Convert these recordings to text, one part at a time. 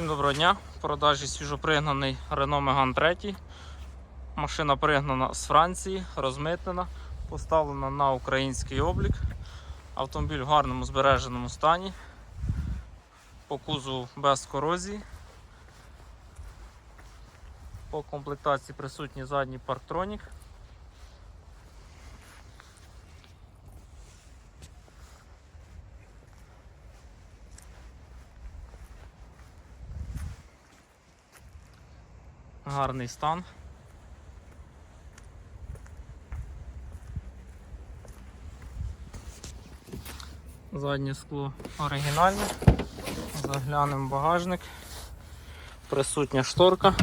Всім доброго дня. В продажі свіжопригнаний Renault Megane 3. Машина пригнана з Франції, розмитнена, поставлена на український облік. Автомобіль в гарному збереженому стані. По кузову без корозії. По комплектації присутній задній парктронік. Гарний стан. Заднє скло оригінальне. Заглянемо багажник. Присутня шторка.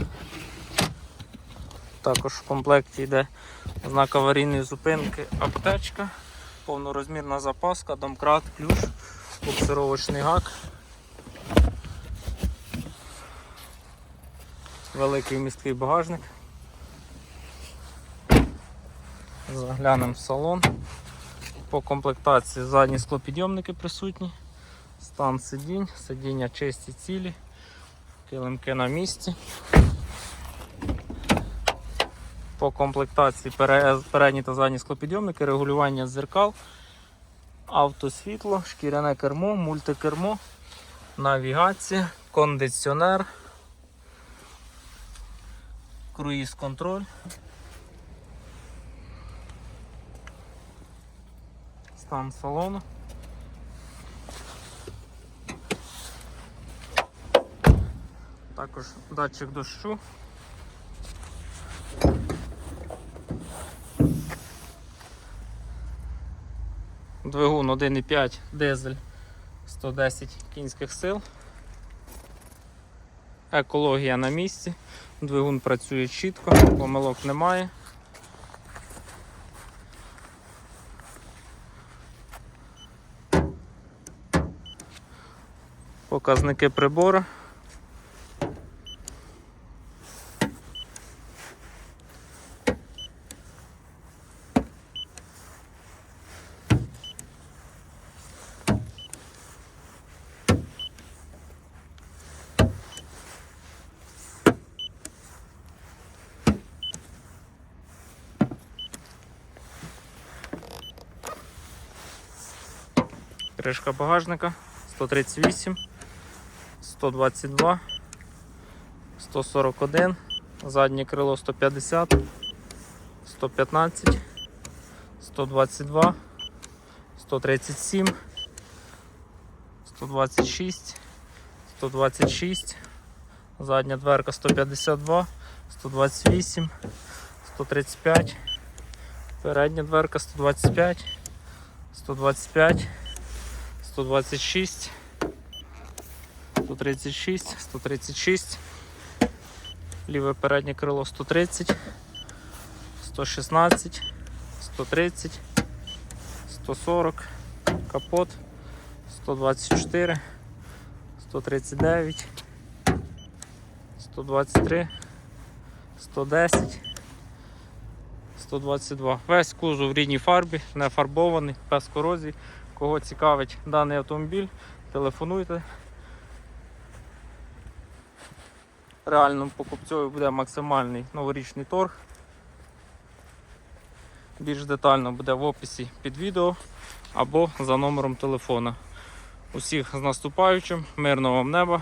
Також в комплекті йде знак аварійної зупинки, аптечка, повнорозмірна запаска, домкрат, ключ, буксировочний гак. Великий місткий багажник. Заглянемо в салон. По комплектації задні склопідйомники присутні, стан сидінь, сидіння чисті цілі, килимки на місці. По комплектації передні та задні склопідйомники, регулювання дзеркал, автосвітло, шкіряне кермо, мультикермо, навігація, кондиціонер круїз контроль. Стан салону. Також датчик дощу. Двигун 1,5 дизель 110 кінських сил. Екологія на місці. Двигун працює чітко, помилок немає. Показники прибору. Кришка багажника 138, 122, 141, заднє крило 150, 115, 122, 137, 126, 126, задня дверка 152, 128, 135, передня дверка 125, 125. 126, 136, 136, ліве переднє крило 130, 116, 130, 140, капот 124, 139, 123, 110, 122. Весь кузов в рідній фарбі, не фарбований, без корозії. Кого цікавить даний автомобіль, телефонуйте. Реальним покупцю буде максимальний новорічний торг. Більш детально буде в описі під відео або за номером телефона. Усіх з наступаючим, мирного вам неба,